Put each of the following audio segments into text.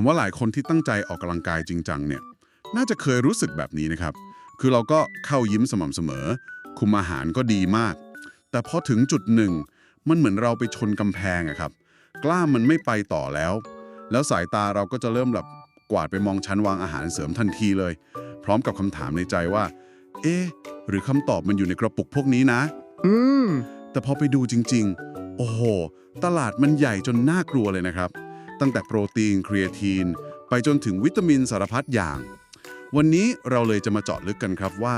ผมว่าหลายคนที่ตั้งใจออกกำลังกายจริงจังเนี่ยน่าจะเคยรู้สึกแบบนี้นะครับ คือเราก็เข้ายิ้มสม่ำเสมอ คุมอาหารก็ดีมาก แต่พอถึงจุดหนึ่ง มันเหมือนเราไปชนกำแพงอะครับ กล้ามมันไม่ไปต่อแล้ว แล้วสายตาเราก็จะเริ่มแบบกวาดไปมองชั้นวางอาหารเสริมทันทีเลย พร้อมกับคำถามในใจว่า เอ๊ะ หรือคำตอบมันอยู่ในกระปุกพวกนี้นะ อืม แต่พอไปดูจริง ๆ โอ้โห ตลาดมันใหญ่จนน่ากลัวเลยนะครับ ตั้งแต่โปรตีนครีเอทีน ไปจนถึงวิตามินสารพัดอย่าง วันนี้เราเลยจะมาเจาะลึกกันครับว่า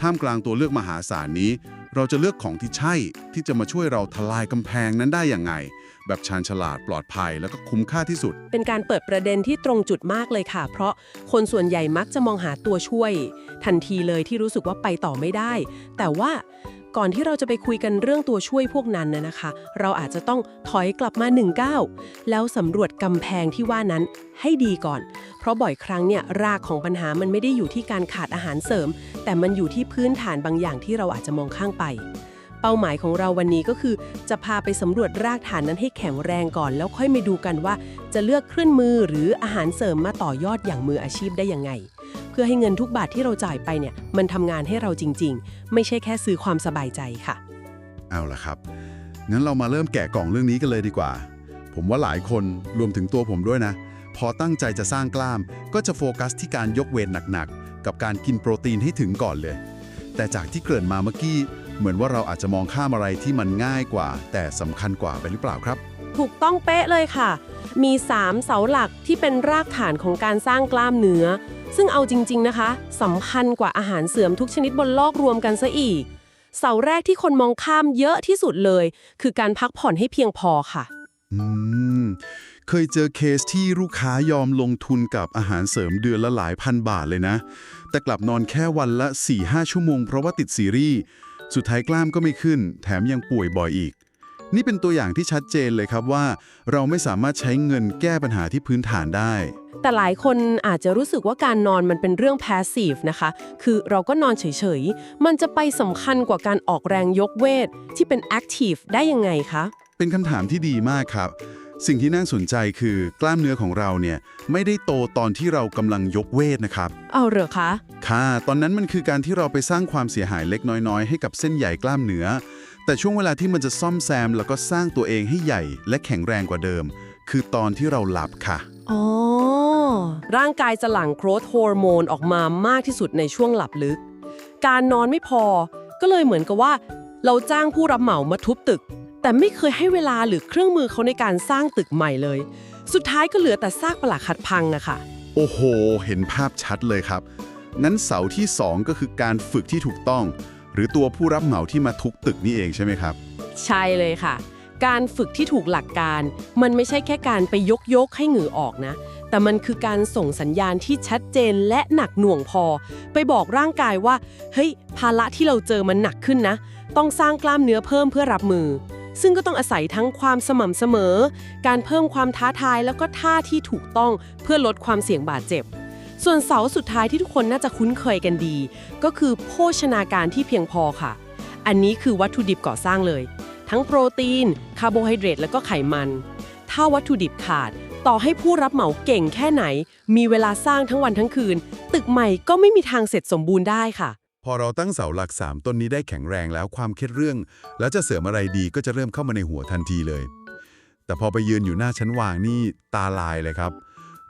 ท่ามกลางตัวเลือกมหาศาลนี้ เราจะเลือกของที่ใช่ที่จะมาช่วยเราทลายกำแพงนั้นได้อย่างไง แบบชาญฉลาดปลอดภัยแล้วก็คุ้มค่าที่สุด เป็นการเปิดประเด็นที่ตรงจุดมากเลยค่ะ เพราะคนส่วนใหญ่มักจะมองหาตัวช่วย ทันทีเลยที่รู้สึกว่าไปต่อไม่ได้ แต่ว่า ก่อนที่เราจะไปคุยกันเรื่องตัวช่วยพวกนั้นนะนะคะ เราอาจจะต้องถอยกลับมา1ก้าวแล้วสำรวจกำแพงที่ว่านั้นให้ดีก่อน เพราะบ่อยครั้งเนี่ยรากของปัญหามันไม่ได้อยู่ที่การขาดอาหารเสริม แต่มันอยู่ที่พื้นฐานบางอย่างที่เราอาจจะมองข้างไป เป้าหมายของเราวันนี้ก็คือ จะพาไปสำรวจรากฐานนั้นให้แข็งแรงก่อน แล้วค่อยมาดูกันว่า จะเลือกเครื่องมือหรืออาหารเสริมมาต่อยอดอย่างมืออาชีพได้ยังไง เพื่อให้เงินทุกบาทที่เราจ่ายไปเนี่ยมันทำงานให้เราจริง ๆ ไม่ใช่แค่ซื้อความสบายใจค่ะ เอาละครับงั้นเรามาเริ่มแกะกล่องเรื่องนี้กันเลยดีกว่า ผมว่าหลายคนรวมถึงตัวผมด้วยนะ พอตั้งใจจะสร้างกล้าม ก็จะโฟกัสที่การยกเวทหนักๆกับการกินโปรตีนให้ถึงก่อนเลย แต่จากที่เกริ่นมาเมื่อกี้ เหมือนว่าเราอาจจะมองข้ามอะไรที่มันง่ายกว่า แต่สำคัญกว่าไปหรือเปล่าครับ ถูกต้องเป๊ะเลยค่ะ มี 3 เสาหลักที่เป็นรากฐานของการสร้างกล้ามเนื้อ ซึ่งเอาจริง ๆนะคะสำคัญกว่าอาหารเสริมทุกชนิดบนโลกรวมกันซะอีก เสาแรกที่คนมองข้ามเยอะที่สุดเลย คือการพักผ่อนให้เพียงพอค่ะ อืมเคยเจอเคสที่ลูกค้ายอมลงทุนกับอาหารเสริมเดือนละหลายพันบาทเลยนะ แต่กลับนอนแค่วันละ 4-5 ชั่วโมงเพราะว่าติดซีรีส์ สุดท้ายกล้ามก็ไม่ขึ้น แถมยังป่วยบ่อยอีก นี่เป็นตัวอย่างที่ชัดเจนเลยครับว่า เราไม่สามารถใช้เงินแก้ปัญหาที่พื้นฐานได้ แต่หลายคนอาจจะรู้สึกว่าการนอนมันเป็นเรื่อง passive นะคะ คือเราก็นอนเฉยๆ มันจะไปสำคัญกว่าการออกแรงยกเวทที่เป็น active ได้ยังไงคะ เป็นคำถามที่ดีมากครับ สิ่งที่น่าสนใจคือกล้ามเนื้อของเราเนี่ยไม่ได้โตตอนที่เรากำลังยกเวทนะครับ เอาเหรอคะ ค่ะ ตอนนั้นมันคือการที่เราไปสร้างความเสียหายเล็กน้อยๆ ให้กับเส้นใหญ่กล้ามเนื้อ แต่ช่วงเวลาที่มันจะซ่อมแซม แล้วก็สร้างตัวเองให้ใหญ่และแข็งแรงกว่าเดิม คือตอนที่เราหลับค่ะ อ๋อ ร่างกายจะหลั่งโกรทฮอร์โมนออกมามากที่สุดในช่วงหลับลึก การนอนไม่พอ ก็เลยเหมือนกับว่า เราจ้างผู้รับเหมามาทุบตึก แต่ไม่เคยให้เวลาหรือเครื่องมือเขาในการสร้างตึกใหม่เลย สุดท้ายก็เหลือแต่ซากปลักหัดพังอะค่ะ โอ้โห เห็นภาพชัดเลยครับงั้นเสาที่ 2 ก็คือการฝึกที่ถูกต้อง หรือตัวผู้รับเหมาที่มาทุบตึกนี่เองใช่ไหมครับ ใช่เลยค่ะ การฝึกที่ถูกหลักการ มันไม่ใช่แค่การไปยกยกให้เหงื่อออกนะ แต่มันคือการส่งสัญญาณที่ชัดเจนและหนักหน่วงพอ ไปบอกร่างกายว่า เฮ้ย ภาระที่เราเจอมันหนักขึ้นนะ ต้องสร้างกล้ามเนื้อเพิ่มเพื่อรับมือ ซึ่งก็ต้องอาศัยทั้งความสม่ำเสมอ การเพิ่มความท้าทายแล้วก็ท่าที่ถูกต้องเพื่อลดความเสี่ยงบาดเจ็บ ส่วนเสาสุดท้ายที่ทุกคนน่าจะคุ้นเคยกันดี ก็คือโภชนาการที่เพียงพอค่ะ อันนี้คือวัตถุดิบก่อสร้างเลย ทั้งโปรตีน คาร์โบไฮเดรตและก็ไขมัน ถ้าวัตถุดิบขาดต่อให้ผู้รับเหมาเก่งแค่ไหน มีเวลาสร้างทั้งวันทั้งคืน ตึกใหม่ก็ไม่มีทางเสร็จสมบูรณ์ได้ค่ะ อเราตั้งเสาหลัก 3 ต้นนี้ได้แข็งแรงแล้วความคิดเรื่อง แล้วจะเสริมอะไรดีก็จะเริ่มเข้ามาในหัวทันทีเลย แต่พอไปยืนอยู่หน้าชั้นวางนี่ตาลายเลยครับ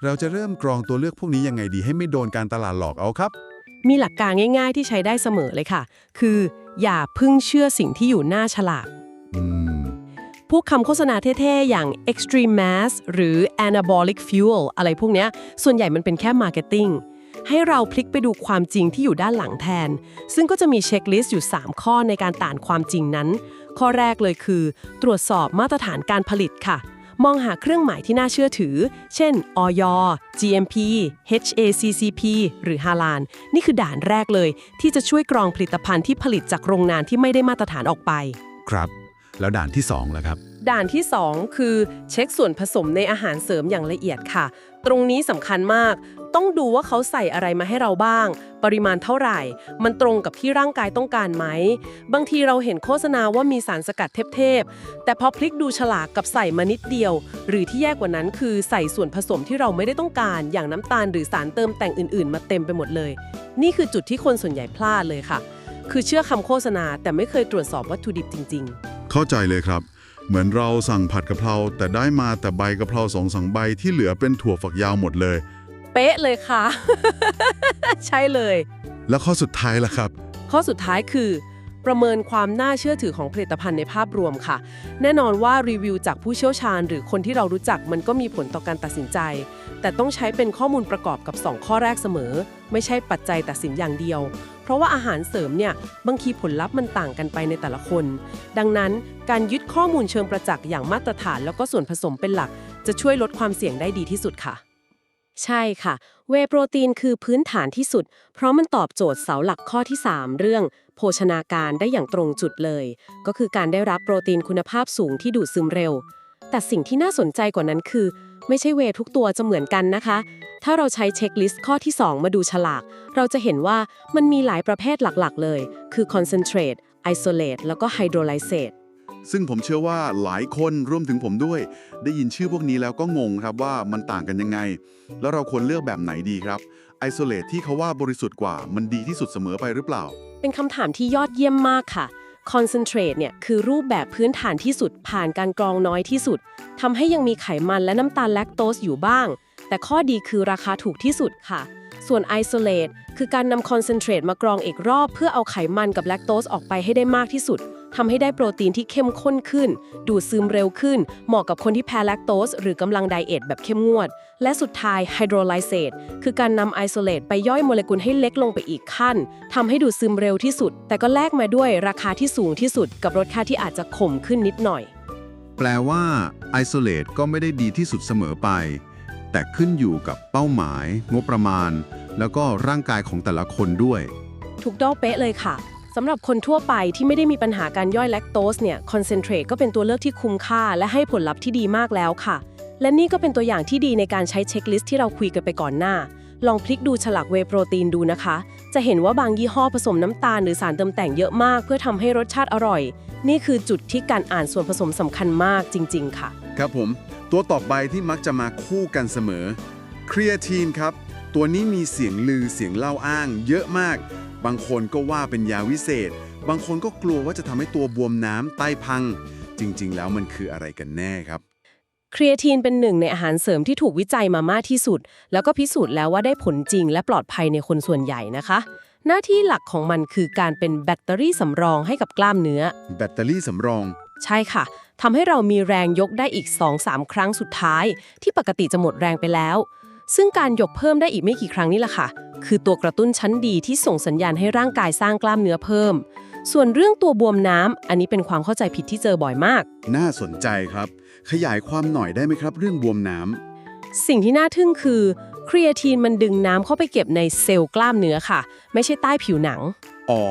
เราจะเริ่มกรองตัวเลือกพวกนี้ยังไงดีให้ไม่โดนการตลาดหลอกเอาครับ มีหลักการง่าย ๆ ที่ใช้ได้เสมอเลยค่ะ คือ อย่าพึ่งเชื่อสิ่งที่อยู่หน้าฉลากอืมพวกคำโฆษณาเท่ๆ อย่าง extreme mass หรือ anabolic fuel อะไรพวกเนี้ยส่วนใหญ่มันเป็นแค่ marketing ให้เราพลิกไปดูความจริงที่อยู่ด้านหลังแทน ซึ่งก็จะมีเช็คลิสต์อยู่ 3 ข้อในการต่านความจริงนั้น ข้อแรกเลยคือ ตรวจสอบมาตรฐานการผลิตค่ะ มองหาเครื่องหมายที่น่าเชื่อถือ เช่นอย GMP HACCP หรือฮาลานนี่คือด่านแรกเลย ที่จะช่วยกรองผลิตภัณฑ์ที่ผลิตจากโรงงานที่ไม่ได้มาตรฐานออกไป ครับ แล้วด่านที่2ล่ะครับ ด่านที่ 2 คือเช็คส่วนผสมในอาหารเสริมอย่างละเอียดค่ะ ตรงนี้สำคัญมาก ต้องดูว่าเขาใส่อะไรมาให้เราบ้าง ปริมาณเท่าไหร่ มันตรงกับที่ร่างกายต้องการไหม บางทีเราเห็นโฆษณาว่ามีสารสกัดเทพๆ แต่พอพลิกดูฉลากกับใส่มานิดเดียว หรือที่แย่กว่านั้นคือใส่ส่วนผสมที่เราไม่ได้ต้องการ อย่างน้ำตาลหรือสารเติมแต่งอื่นๆ มาเต็มไปหมดเลย นี่คือจุดที่คนส่วนใหญ่พลาดเลยค่ะ คือเชื่อคำโฆษณาแต่ไม่เคยตรวจสอบวัตถุดิบจริง ๆ เข้าใจเลยครับ เหมือนเราสั่งผัดกะเพราแต่ได้มาแต่ใบกะเพราสองสังใบที่เหลือเป็นถั่วฝักยาวหมดเลย เป๊ะเลยค่ะ ใช่เลย แล้วข้อสุดท้ายล่ะครับ ข้อสุดท้ายคือ ประเมินความน่าเชื่อถือของผลิตภัณฑ์ในภาพรวมค่ะ แน่นอนว่ารีวิวจากผู้เชี่ยวชาญ หรือคนที่เรารู้จักมันก็มีผลต่อการตัดสินใจ แต่ต้องใช้เป็นข้อมูลประกอบกับ 2 ข้อแรกเสมอ ไม่ใช่ปัจจัยตัดสินอย่างเดียว เพราะว่าอาหารเสริมเนี่ยบางทีผลลัพธ์มันต่างกันไปในแต่ละคน ดังนั้นการยึดข้อมูลเชิงประจักษ์อย่างมาตรฐานแล้วก็ส่วนผสมเป็นหลัก จะช่วยลดความเสี่ยงได้ดีที่สุดค่ะ ใช่ค่ะ เวโปรตีนคือพื้นฐานที่สุด เพราะมันตอบโจทย์เสาหลักข้อที่ 3 เรื่อง โภชนาการได้อย่างตรงจุดเลย ก็คือการได้รับโปรตีนคุณภาพสูงที่ดูดซึมเร็ว แต่สิ่งที่น่าสนใจกว่านั้นคือ ไม่ใช่เวย์ทุกตัวจะเหมือนกันนะคะ ถ้าเราใช้เช็คลิสต์ข้อที่ 2 มาดูฉลาก เราจะเห็นว่ามันมีหลายประเภทหลักๆ เลย คือ concentrate isolate แล้วก็ hydrolyzate ซึ่งผมเชื่อว่าหลายคนรวมถึงผมด้วย ได้ยินชื่อพวกนี้แล้วก็งงครับว่ามันต่างกันยังไง แล้วเราควรเลือกแบบไหนดีครับไอโซเลตที่เขาว่าบริสุทธิ์กว่ามันดีที่สุดเสมอไปหรือเปล่า เป็นคำถามที่ยอดเยี่ยมมากค่ะ concentrate เนี่ยคือรูปแบบพื้นฐานที่สุดผ่านการกรองน้อยที่สุดทำให้ยังมีไขมันและน้ำตาลแลคโตสอยู่บ้าง แต่ข้อดีคือราคาถูกที่สุดค่ะ ส่วน isolate คือการนำ concentrate มากรองอีกรอบ เพื่อเอาไขมันกับแลคโตสออกไปให้ได้มากที่สุด ทำให้ได้โปรตีนที่เข้มข้นขึ้น ดูดซึมเร็วขึ้น เหมาะกับคนที่แพ้แลคโตส หรือกำลังไดเอทแบบเข้มงวด และสุดท้าย hydrolyzate คือการนำ isolate ไปย่อยโมเลกุลให้เล็กลงไปอีกขั้นทำให้ดูดซึมเร็วที่สุด แต่ก็แลกมาด้วยราคาที่สูงที่สุด กับรสชาติที่อาจจะขมขึ้นนิดหน่อย แปลว่า Isolate ก็ไม่ได้ดีที่สุดเสมอไป แต่ขึ้นอยู่กับเป้าหมาย งบประมาณ แล้วก็ร่างกายของแต่ละคนด้วย ถูกต้องเป๊ะเลยค่ะ สำหรับคนทั่วไปที่ไม่ได้มีปัญหาการย่อยแลคโตสเนี่ยคอนเซนเทรตก็เป็นตัวเลือกที่คุ้มค่า และให้ผลลัพธ์ที่ดีมากแล้วค่ะ และนี่ก็เป็นตัวอย่างที่ดีในการใช้เช็คลิสต์ที่เราคุยกันไปก่อนหน้า ลองพลิกดูฉลากเวโปรตีนดูนะคะ จะเห็นว่าบางยี่ห้อผสมน้ำตาลหรือสารเติมแต่งเยอะมาก เพื่อทำให้รสชาติอร่อย นี่คือจุดที่การอ่านส่วนผสมสำคัญมากจริง ๆ ค่ะ ครับผม ตัวต่อไปที่มักจะมาคู่กันเสมอครี a าทีนครับตัวนี้มีเสียงลือเสียงเล่าอ้าง เยอะมาก บางคนก็ว่าเป็นยาวิเศษ บางคนก็กลัวว่าจะทำให้ตัวบวมน้ำไตพัง จริง ๆ แล้วมันคืออะไรกันแน่ครับ ครีเอทีนเป็นหนึ่งในอาหารเสริมที่ถูกวิจัยมามากที่สุด แล้วก็พิสูจน์แล้วว่าได้ผลจริง และปลอดภัยในคนส่วนใหญ่นะคะ หน้าที่หลักของมันคือการเป็นแบตเตอรี่สำรองให้กับกล้ามเนื้อ แบตเตอรี่สำรอง ใช่ค่ะทำให้เรามีแรงยกได้อีก 2-3 ครั้งสุดท้าย ที่ปกติจะหมดแรงไปแล้ว ซึ่งการยกเพิ่มได้อีกไม่กี่ครั้งนี่แหละค่ะ คือตัวกระตุ้นชั้นดีที่ส่งสัญญาณให้ร่างกายสร้างกล้ามเนื้อเพิ่ม ส่วนเรื่องตัวบวมน้ำ อันนี้เป็นความเข้าใจผิดที่เจอบ่อยมาก น่าสนใจครับ ขยายความหน่อยได้ไหมครับ เรื่องบวมน้ำ สิ่งที่น่าทึ่งคือครีเอทีนมันดึงน้ำเข้าไปเก็บในเซลล์กล้ามเนื้อค่ะ ไม่ใช่ใต้ผิวหนัง อ๋อ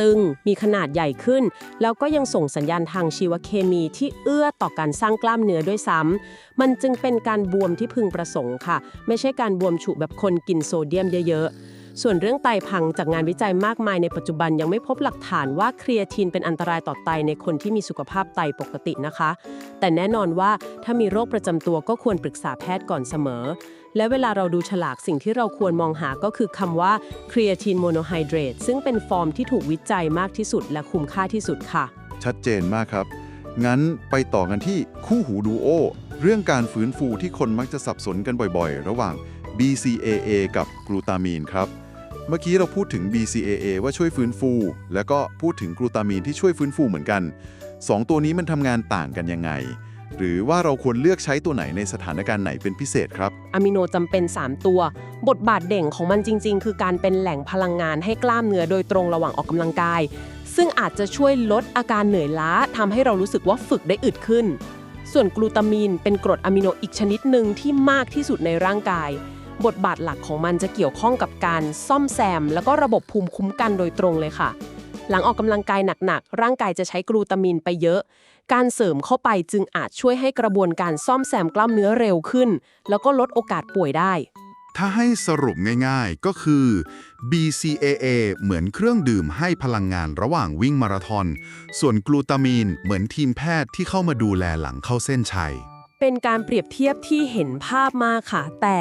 ตึงมีขนาดใหญ่ขึ้น แล้วก็ยังส่งสัญญาณทางชีวเคมีที่เอื้อต่อการสร้างกล้ามเนื้อด้วยซ้ำ มันจึงเป็นการบวมที่พึงประสงค์ค่ะ ไม่ใช่การบวมฉุแบบคนกินโซเดียมเยอะๆ ส่วนเรื่องไตพังจากงานวิจัยมากมายในปัจจุบันยังไม่พบหลักฐานว่าครีเอทีนเป็นอันตรายต่อไตในคนที่มีสุขภาพไตปกตินะคะ แต่แน่นอนว่าถ้ามีโรคประจำตัวก็ควรปรึกษาแพทย์ก่อนเสมอ และเวลาเราดูฉลากสิ่งที่เราควรมองหาก็คือคำว่า creatine monohydrate ซึ่งเป็นฟอร์มที่ถูกวิจัยมากที่สุด และคุ้มค่าที่สุดค่ะ ชัดเจนมากครับ งั้นไปต่อกันที่คู่หูดูโอเรื่องการฟื้นฟูที่คนมักจะสับสนกันบ่อยๆ ระหว่าง BCAA กับกลูตามีนครับ เมื่อกี้เราพูดถึง BCAA ว่าช่วยฟื้นฟู แล้วก็พูดถึงกลูตามีนที่ช่วยฟื้นฟูเหมือนกันสองตัวนี้มันทำงานต่างกันยังไง หรือว่าเราควรเลือกใช้ตัวไหนในสถานการณ์ไหนเป็นพิเศษครับ อะมิโนจำเป็น 3 ตัว บทบาทเด่งของมันจริง ๆ คือการเป็นแหล่งพลังงานให้กล้ามเนื้อโดยตรงระหว่างออกกำลังกาย ซึ่งอาจจะช่วยลดอาการเหนื่อยล้าทำให้เรารู้สึกว่าฝึกได้อึดขึ้น ส่วนกลูตามีนเป็นกรดอะมิโนอีกชนิดหนึ่งที่มากที่สุดในร่างกาย บทบาทหลักของมันจะเกี่ยวข้องกับการซ่อมแซม แล้วก็ระบบภูมิคุ้มกันโดยตรงเลยค่ะ หลังออกกำลังกายหนักๆ ร่างกายจะใช้กลูตามินไปเยอะ การเสริมเข้าไปจึงอาจช่วยให้กระบวนการซ่อมแซมกล้ามเนื้อเร็วขึ้น แล้วก็ลดโอกาสป่วยได้ ถ้าให้สรุปง่ายๆ ก็คือ BCAA เหมือนเครื่องดื่มให้พลังงานระหว่างวิ่งมาราธอน ส่วนกลูตามีนเหมือนทีมแพทย์ที่เข้ามาดูแลหลังเข้าเส้นชัย เป็นการเปรียบเทียบที่เห็นภาพมากค่ะ แต่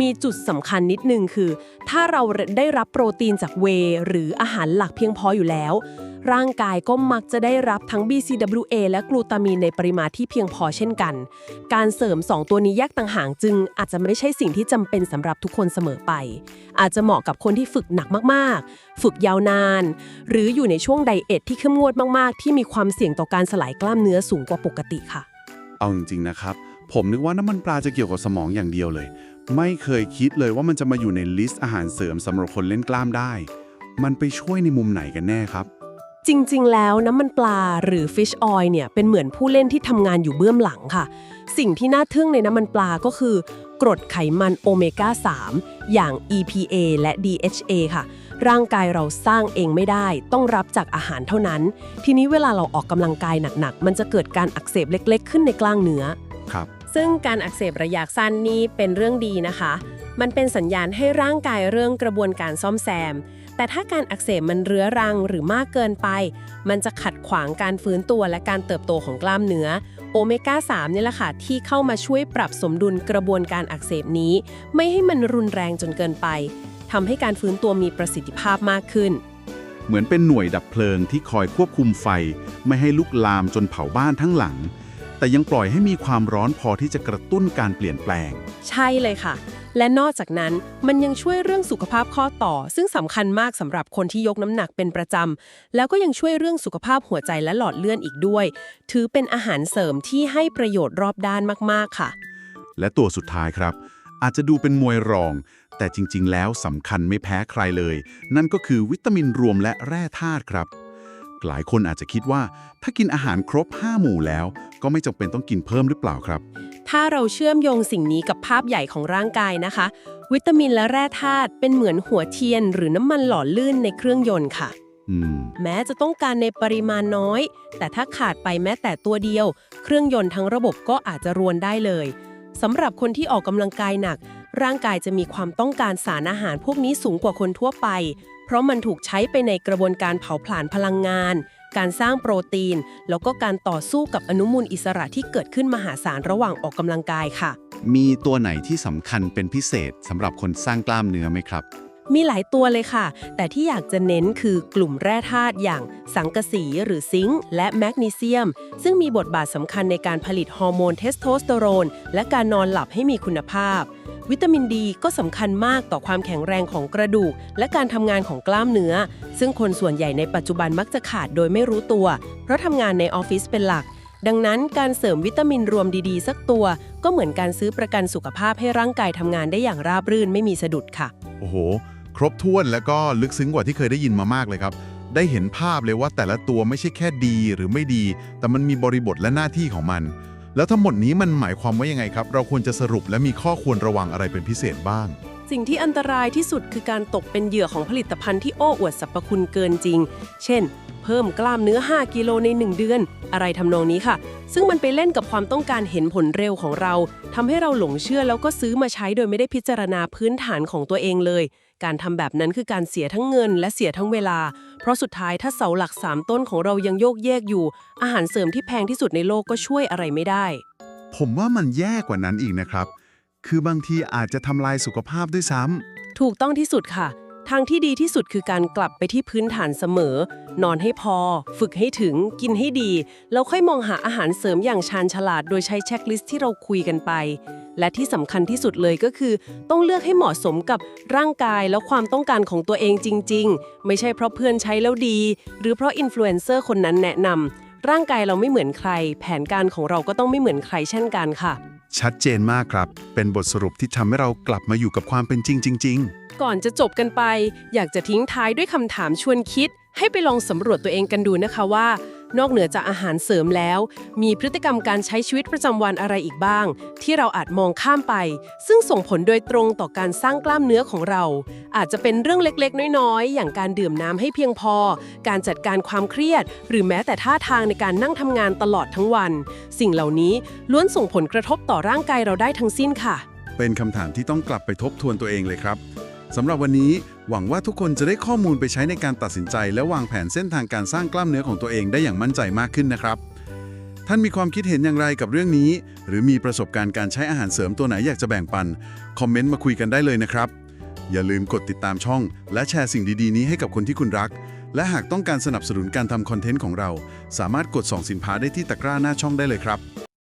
มีจุดสำคัญนิดนึงคือ ถ้าเราได้รับโปรตีนจากเว หรืออาหารหลักเพียงพออยู่แล้ว ร่างกายก็มักจะได้รับทั้ง BCAA และกลูตามีนในปริมาณที่เพียงพอเช่นกัน การเสริม 2 ตัวนี้แยกต่างหากจึง อาจจะไม่ใช่สิ่งที่จำเป็นสำหรับทุกคนเสมอไป อาจจะเหมาะกับคนที่ฝึกหนักมากๆ ฝึกยาวนาน หรืออยู่ในช่วงไดเอทที่เข้มงวดมากๆ ที่มีความเสี่ยงต่อการสลายกล้ามเนื้อสูงกว่าปกติค่ะ เอาจริงๆนะครับ ผมนึกว่าน้ำมันปลาจะเกี่ยวกับสมองอย่างเดียวเลย ไม่เคยคิดเลยว่ามันจะมาอยู่ในลิสต์อาหารเสริมสำหรับคนเล่นกล้ามได้ มันไปช่วยในมุมไหนกันแน่ครับ จริงๆ แล้วน้ำมันปลาหรือ fish oil เนี่ยเป็นเหมือนผู้เล่นที่ทำงานอยู่เบื้องหลังค่ะ สิ่งที่น่าทึ่งในน้ำมันปลาก็คือกรดไขมันโอเมก้า 3 อย่าง EPA และ DHA ค่ะ ร่างกายเราสร้างเองไม่ได้ ต้องรับจากอาหารเท่านั้น ทีนี้เวลาเราออกกำลังกายหนักๆ มันจะเกิดการอักเสบเล็ก ๆ ขึ้นในกล้ามเนื้อครับ ซึ่งการอักเสบระยะสั้นนี้เป็นเรื่องดีนะคะ มันเป็นสัญญาณให้ร่างกายเรื่องกระบวนการซ่อมแซม แต่ถ้าการอักเสบมันเรื้อรังหรือมากเกินไป มันจะขัดขวางการฟื้นตัวและการเติบโตของกล้ามเนื้อ โอเมก้า3นี่แหละค่ะที่เข้ามาช่วยปรับสมดุลกระบวนการอักเสบนี้ ไม่ให้มันรุนแรงจนเกินไป ทำให้การฟื้นตัวมีประสิทธิภาพมากขึ้น เหมือนเป็นหน่วยดับเพลิงที่คอยควบคุมไฟ ไม่ให้ลุกลามจนเผาบ้านทั้งหลัง แต่ยังปล่อยให้มีความร้อนพอที่จะกระตุ้นการเปลี่ยนแปลง ใช่เลยค่ะ และนอกจากนั้นมันยังช่วยเรื่องสุขภาพข้อต่อ ซึ่งสำคัญมากสำหรับคนที่ยกน้ำหนักเป็นประจำแล้วก็ยังช่วยเรื่องสุขภาพหัวใจและหลอดเลือดอีกด้วย ถือเป็นอาหารเสริมที่ให้ประโยชน์รอบด้านมากๆค่ะ และตัวสุดท้ายครับ อาจจะดูเป็นมวยรอง แต่จริงๆ แล้วสำคัญไม่แพ้ใครเลย นั่นก็คือวิตามินรวมและแร่ธาตุครับ หลายคนอาจจะคิดว่า ถ้ากินอาหารครบ 5 หมู่แล้ว ก็ไม่จำเป็นต้องกินเพิ่มหรือเปล่าครับ ถ้าเราเชื่อมโยงสิ่งนี้กับภาพใหญ่ของร่างกายนะคะ วิตามินและแร่ธาตุเป็นเหมือนหัวเทียน หรือน้ำมันหล่อลื่นในเครื่องยนต์ค่ะอืมแม้จะต้องการในปริมาณน้อย แต่ถ้าขาดไปแม้แต่ตัวเดียว เครื่องยนต์ทั้งระบบก็อาจจะรวนได้เลยสำหรับคนที่ออกกำลังกายหนัก ร่างกายจะมีความต้องการสารอาหารพวกนี้สูงกว่าคนทั่วไป เพราะมันถูกใช้ไปในกระบวนการเผาผลาญพลังงาน การสร้างโปรตีน แล้วก็การต่อสู้กับอนุมูลอิสระที่เกิดขึ้นมหาศาลระหว่างออกกำลังกายค่ะ มีตัวไหนที่สำคัญเป็นพิเศษสำหรับคนสร้างกล้ามเนื้อไหมครับ มีหลายตัวเลยค่ะ แต่ที่อยากจะเน้นคือกลุ่มแร่ธาตุอย่างสังกะสีหรือซิงค์และแมกนีเซียม ซึ่งมีบทบาทสำคัญในการผลิตฮอร์โมนเทสโทสเตอโรนและการนอนหลับให้มีคุณภาพ วิตามินดีก็สำคัญมากต่อความแข็งแรงของกระดูก และการทำงานของกล้ามเนื้อ ซึ่งคนส่วนใหญ่ในปัจจุบันมักจะขาดโดยไม่รู้ตัว เพราะทำงานในออฟฟิศเป็นหลัก ดังนั้นการเสริมวิตามินรวมดีๆ สักตัว ก็เหมือนการซื้อประกันสุขภาพให้ร่างกายทำงานได้อย่างราบรื่นไม่มีสะดุดค่ะ โอ้โห ครบถ้วนแล้วก็ลึกซึ้งกว่าที่เคยได้ยินมามากเลยครับ ได้เห็นภาพเลยว่าแต่ละตัวไม่ใช่แค่ดีหรือไม่ดี แต่มันมีบริบทและหน้าที่ของมัน แล้วทั้งหมดนี้มันหมายความว่ายังไงครับ เราควรจะสรุปและมีข้อควรระวังอะไรเป็นพิเศษบ้าง สิ่งที่อันตรายที่สุดคือการตกเป็นเหยื่อของผลิตภัณฑ์ที่โอ้อวดสรรพคุณเกินจริง เช่น พิ่มกล้ามเนื้อ 5 กิโลใน 1 เดือน อะไรทำนองนี้ค่ะ ซึ่งมันไปเล่นกับความต้องการเห็นผลเร็วของเราทำให้เราหลงเชื่อแล้วก็ซื้อมาใช้โดยไม่ได้พิจารณาพื้นฐานของตัวเองเลย การทำแบบนั้นคือการเสียทั้งเงินและเสียทั้งเวลา เพราะสุดท้ายถ้าเสาหลัก 3 ต้นของเรายังโยกแยกอยู่ อาหารเสริมที่แพงที่สุดในโลกก็ช่วยอะไรไม่ได้ ผมว่ามันแย่กว่านั้นอีกนะครับ คือบางทีอาจจะทำลายสุขภาพด้วยซ้ำถูกต้องที่สุดค่ะ ทางที่ดีที่สุดคือการกลับไปที่พื้นฐานเสมอ นอนให้พอ ฝึกให้ถึง กินให้ดี แล้วค่อยมองหาอาหารเสริมอย่างชาญฉลาด โดยใช้เช็คลิสต์ที่เราคุยกันไป และที่สำคัญที่สุดเลยก็คือ ต้องเลือกให้เหมาะสมกับร่างกายและความต้องการของตัวเองจริง ๆ ไม่ใช่เพราะเพื่อนใช้แล้วดี หรือเพราะอินฟลูเอนเซอร์คนนั้นแนะนำร่างกายเราไม่เหมือนใคร แผนการของเราก็ต้องไม่เหมือนใครเช่นกันค่ะ ชัดเจนมากครับ เป็นบทสรุปที่ทำให้เรากลับมาอยู่กับความเป็นจริงจริงก่อนจะจบกันไป อยากจะทิ้งท้ายด้วยคำถามชวนคิด ให้ไปลองสำรวจตัวเองกันดูนะคะว่า นอกเหนือจากอาหารเสริมแล้ว มีพฤติกรรมการใช้ชีวิตประจำวันอะไรอีกบ้าง ที่เราอาจมองข้ามไป ซึ่งส่งผลโดยตรงต่อการสร้างกล้ามเนื้อของเรา อาจจะเป็นเรื่องเล็กๆ น้อยๆ อย่างการดื่มน้ำให้เพียงพอ การจัดการความเครียด หรือแม้แต่ท่าทางในการนั่งทำงานตลอดทั้งวัน สิ่งเหล่านี้ล้วนส่งผลกระทบต่อร่างกายเราได้ทั้งสิ้นค่ะ เป็นคำถามที่ต้องกลับไปทบทวนตัวเองเลยครับสำหรับวันนี้ หวังว่าทุกคนจะได้ข้อมูลไปใช้ในการตัดสินใจ และวางแผนเส้นทางการสร้างกล้ามเนื้อของตัวเองได้อย่างมั่นใจมากขึ้นนะครับ ท่านมีความคิดเห็นอย่างไรกับเรื่องนี้ หรือมีประสบการณ์การใช้อาหารเสริมตัวไหนอยากจะแบ่งปัน คอมเมนต์มาคุยกันได้เลยนะครับ อย่าลืมกดติดตามช่อง และแชร์สิ่งดีๆ นี้ให้กับคนที่คุณรัก และหากต้องการสนับสนุนการทำคอนเทนต์ของเรา สามารถกดส่องสินค้าได้ที่ตะกร้าหน้าช่องได้เลยครับ